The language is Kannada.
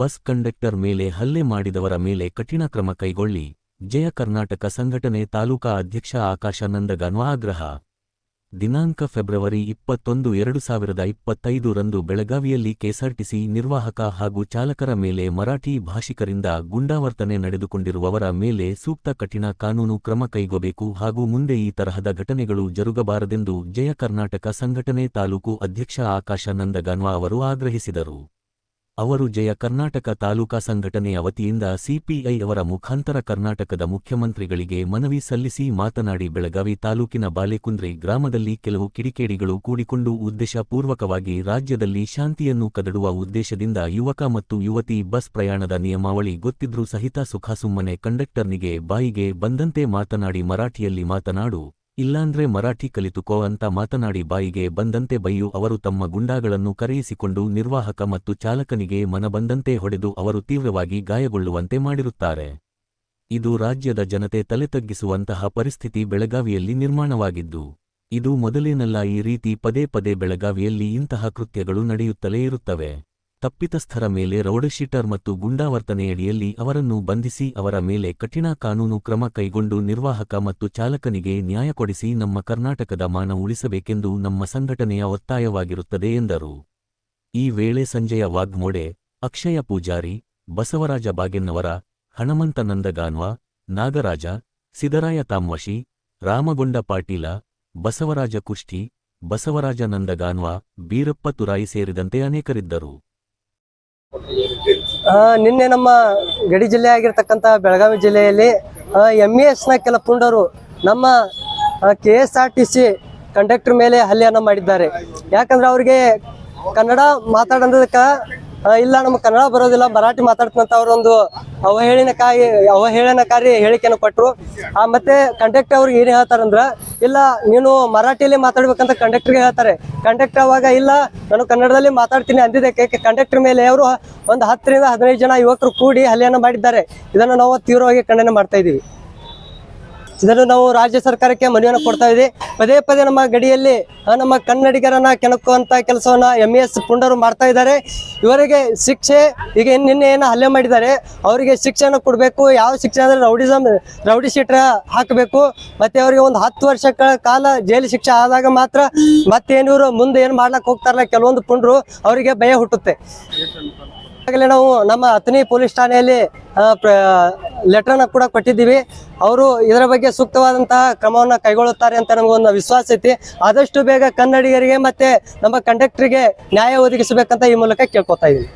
ಬಸ್ ಕಂಡಕ್ಟರ್ ಮೇಲೆ ಹಲ್ಲೆ ಮಾಡಿದವರ ಮೇಲೆ ಕಠಿಣ ಕ್ರಮ ಕೈಗೊಳ್ಳಿ. ಜಯ ಕರ್ನಾಟಕ ಸಂಘಟನೆ ತಾಲೂಕಾ ಅಧ್ಯಕ್ಷ ಆಕಾಶ ನಂದಗನ್ವ ಆಗ್ರಹ ದಿನಾಂಕ ಫೆಬ್ರವರಿ ಇಪ್ಪತ್ತೊಂದು, ಎರಡು ಸಾವಿರದ ಇಪ್ಪತ್ತೈದು ರಂದು ಬೆಳಗಾವಿಯಲ್ಲಿ ಕೆಎಸ್ಆರ್ಟಿಸಿ ನಿರ್ವಾಹಕ ಹಾಗೂ ಚಾಲಕರ ಮೇಲೆ ಮರಾಠಿ ಭಾಷಿಕರಿಂದ ಗುಂಡಾವರ್ತನೆ ನಡೆದುಕೊಂಡಿರುವವರ ಮೇಲೆ ಸೂಕ್ತ ಕಠಿಣ ಕಾನೂನು ಕ್ರಮ ಕೈಗೊಬೇಕು ಹಾಗೂ ಮುಂದೆ ಈ ತರಹದ ಘಟನೆಗಳು ಜರುಗಬಾರದೆಂದು ಜಯ ಕರ್ನಾಟಕ ಸಂಘಟನೆ ತಾಲೂಕು ಅಧ್ಯಕ್ಷ ಆಕಾಶ ನಂದಗನ್ವ ಅವರು ಆಗ್ರಹಿಸಿದರು. ಅವರು ಜಯ ಕರ್ನಾಟಕ ತಾಲೂಕಾ ಸಂಘಟನೆಯ ವತಿಯಿಂದ ಸಿಪಿಐ ಅವರ ಮುಖಾಂತರ ಕರ್ನಾಟಕದ ಮುಖ್ಯಮಂತ್ರಿಗಳಿಗೆ ಮನವಿ ಸಲ್ಲಿಸಿ ಮಾತನಾಡಿ ಬೆಳಗಾವಿ ತಾಲೂಕಿನ ಬಾಲೆಕುಂದ್ರಿ ಗ್ರಾಮದಲ್ಲಿ ಕೆಲವು ಕಿಡಿಕೇಡಿಗಳು ಕೂಡಿಕೊಂಡು ಉದ್ದೇಶಪೂರ್ವಕವಾಗಿ ರಾಜ್ಯದಲ್ಲಿ ಶಾಂತಿಯನ್ನು ಕದಡುವ ಉದ್ದೇಶದಿಂದ ಯುವಕ ಮತ್ತು ಯುವತಿ ಬಸ್ ಪ್ರಯಾಣದ ನಿಯಮಾವಳಿ ಗೊತ್ತಿದ್ರೂ ಸಹಿತ ಸುಖಾಸುಮ್ಮನೆ ಕಂಡಕ್ಟರ್ನಿಗೆ ಬಾಯಿಗೆ ಬಂದಂತೆ ಮಾತನಾಡಿ ಮರಾಠಿಯಲ್ಲಿ ಮಾತನಾಡು. ಇಲ್ಲಾಂದ್ರೆ ಮರಾಠಿ ಕಲಿತುಕೋ ಅಂತ ಮಾತನಾಡಿ ಬಾಯಿಗೆ ಬಂದಂತೆ ಬೈಯು ಅವರು ತಮ್ಮ ಗುಂಡಾಗಳನ್ನು ಕರೆಯಿಸಿಕೊಂಡು ನಿರ್ವಾಹಕ ಮತ್ತು ಚಾಲಕನಿಗೆ ಮನಬಂದಂತೆ ಹೊಡೆದು ಅವರು ತೀವ್ರವಾಗಿ ಗಾಯಗೊಳ್ಳುವಂತೆ ಮಾಡಿರುತ್ತಾರೆ. ಇದು ರಾಜ್ಯದ ಜನತೆ ತಲೆತಗ್ಗಿಸುವಂತಹ ಪರಿಸ್ಥಿತಿ ಬೆಳಗಾವಿಯಲ್ಲಿ ನಿರ್ಮಾಣವಾಗಿದ್ದು, ಇದು ಮೊದಲೇನಲ್ಲ ಈ ರೀತಿ ಪದೇ ಪದೇ ಬೆಳಗಾವಿಯಲ್ಲಿ ಇಂತಹ ಕೃತ್ಯಗಳು ನಡೆಯುತ್ತಲೇ ಇರುತ್ತವೆ. ತಪ್ಪಿತಸ್ಥರ ಮೇಲೆ ರೌಡಶೀಟರ್ ಮತ್ತು ಗುಂಡಾವರ್ತನೆಯಡಿಯಲ್ಲಿ ಅವರನ್ನು ಬಂಧಿಸಿ ಅವರ ಮೇಲೆ ಕಠಿಣ ಕಾನೂನು ಕ್ರಮ ಕೈಗೊಂಡು ನಿರ್ವಾಹಕ ಮತ್ತು ಚಾಲಕನಿಗೆ ನ್ಯಾಯ ಕೊಡಿಸಿ ನಮ್ಮ ಕರ್ನಾಟಕದ ಮಾನ ಉಳಿಸಬೇಕೆಂದು ನಮ್ಮ ಸಂಘಟನೆಯ ಒತ್ತಾಯವಾಗಿರುತ್ತದೆ ಎಂದರು. ಈ ವೇಳೆ ಸಂಜಯ ವಾಗ್ಮೋಡೆ, ಅಕ್ಷಯ ಪೂಜಾರಿ, ಬಸವರಾಜ ಬಾಗೆನ್ನವರ ಹಣಮಂತ ನಂದಗಾನ್ವ, ನಾಗರಾಜ ಸಿದರಾಯ ತಾಮ್ವಶಿ, ರಾಮಗೊಂಡ ಪಾಟೀಲ, ಬಸವರಾಜ ಕುಷ್ಟಿ ಬಸವರಾಜ ನಂದಗಾನ್ವ, ಬೀರಪ್ಪ ತುರಾಯಿ ಸೇರಿದಂತೆ ಅನೇಕರಿದ್ದರು. ನಿನ್ನೆ ನಮ್ಮ ಗಡಿ ಜಿಲ್ಲೆ ಆಗಿರ್ತಕ್ಕಂಥ ಬೆಳಗಾವಿ ಜಿಲ್ಲೆಯಲ್ಲಿ ಎಂ ಎಸ್ನ ಕೆಲ ಪುಂಡರು ನಮ್ಮ K S R T C conductor ಮೇಲೆ ಹಲ್ಲೆಯನ್ನು ಮಾಡಿದ್ದಾರೆ. ಯಾಕಂದ್ರೆ ಅವ್ರಿಗೆ ಕನ್ನಡ ಮಾತಾಡೋದಕ್ಕೆ ಇಲ್ಲ, ನಮ್ಗೆ ಕನ್ನಡ ಬರೋದಿಲ್ಲ, ಮರಾಠಿ ಮಾತಾಡ್ತಂತ ಅವರೊಂದು ಅವಹೇಳನಕಾರಿ ಅವಹೇಳನಕಾರಿ ಹೇಳಿಕೆಯನ್ನು ಕೊಟ್ಟರು ಆ ಮತ್ತೆ ಕಂಡಕ್ಟರ್ ಅವ್ರಿಗೆ ಏನು ಹೇಳ್ತಾರಂದ್ರ, ಇಲ್ಲ, ನೀನು ಮರಾಠಿಯಲ್ಲಿ ಮಾತಾಡ್ಬೇಕಂತ ಕಂಡಕ್ಟರ್ಗೆ ಹೇಳ್ತಾರೆ. ಕಂಡಕ್ಟರ್ ಅವಾಗ, ಇಲ್ಲ, ನಾನು ಕನ್ನಡದಲ್ಲಿ ಮಾತಾಡ್ತೀನಿ ಅಂದಿದ್ದಕ್ಕೆ ಕಂಡಕ್ಟರ್ ಮೇಲೆ ಅವರು ಒಂದು ಹತ್ತರಿಂದ ಹದಿನೈದು ಜನ ಯುವಕರು ಕೂಡಿ ಹಲ್ಲೆಯನ್ನು ಮಾಡಿದ್ದಾರೆ. ಇದನ್ನು ನಾವು ತೀವ್ರವಾಗಿ ಖಂಡನೆ ಮಾಡ್ತಾ ಇದ್ದೀವಿ ಇದನ್ನು ನಾವು ರಾಜ್ಯ ಸರ್ಕಾರಕ್ಕೆ ಮನವಿಯನ್ನು ಕೊಡ್ತಾ ಇದ್ದೀವಿ. ಪದೇ ಪದೇ ನಮ್ಮ ಗಡಿಯಲ್ಲಿ ನಮ್ಮ ಕನ್ನಡಿಗರನ್ನ ಕೆಣಕುವಂತ ಕೆಲಸವನ್ನ ಎಂ ಎಸ್ ಪುಂಡರು ಮಾಡ್ತಾ ಇದ್ದಾರೆ. ಇವರಿಗೆ ಶಿಕ್ಷೆ, ಈಗ ನಿನ್ನೆ ಏನೋ ಹಲ್ಲೆ ಮಾಡಿದ್ದಾರೆ. ಅವರಿಗೆ ಶಿಕ್ಷಣ ಕೊಡಬೇಕು. ಯಾವ ಶಿಕ್ಷೆ ಅಂದ್ರೆ ರೌಡಿಸಮ್ ರೌಡಿ ಶೀಟ್ರ ಹಾಕಬೇಕು. ಮತ್ತೆ ಅವರಿಗೆ ಒಂದು ಹತ್ತು ವರ್ಷಗಳ ಕಾಲ ಜೈಲು ಶಿಕ್ಷೆ ಆದಾಗ ಮಾತ್ರ ಮತ್ತೆ ಇವರು ಮುಂದೆ ಏನು ಮಾಡ್ಲಕ್ಕೆ ಹೋಗ್ತಾರಲ್ಲ ಕೆಲವೊಂದು ಪುಂಡ್ರು, ಅವರಿಗೆ ಭಯ ಹುಟ್ಟುತ್ತೆ. ಈಗಾಗಲೇ ನಾವು ನಮ್ಮ ಅಥಣಿ ಪೊಲೀಸ್ ಠಾಣೆಯಲ್ಲಿ ಲೆಟರ್ನ ಕೂಡ ಕೊಟ್ಟಿದ್ದೀವಿ. ಅವರು ಇದರ ಬಗ್ಗೆ ಸೂಕ್ತವಾದಂತಹ ಕ್ರಮವನ್ನು ಕೈಗೊಳ್ಳುತ್ತಾರೆ ಅಂತ ನಮಗೊಂದು ವಿಶ್ವಾಸ ಐತಿ. ಆದಷ್ಟು ಬೇಗ ಕನ್ನಡಿಗರಿಗೆ ಮತ್ತೆ ನಮ್ಮ ಕಂಡಕ್ಟರ್ಗೆ ನ್ಯಾಯ ಒದಗಿಸಬೇಕಂತ ಈ ಮೂಲಕ ಕೇಳ್ಕೊತಾ ಇದ್ದೀವಿ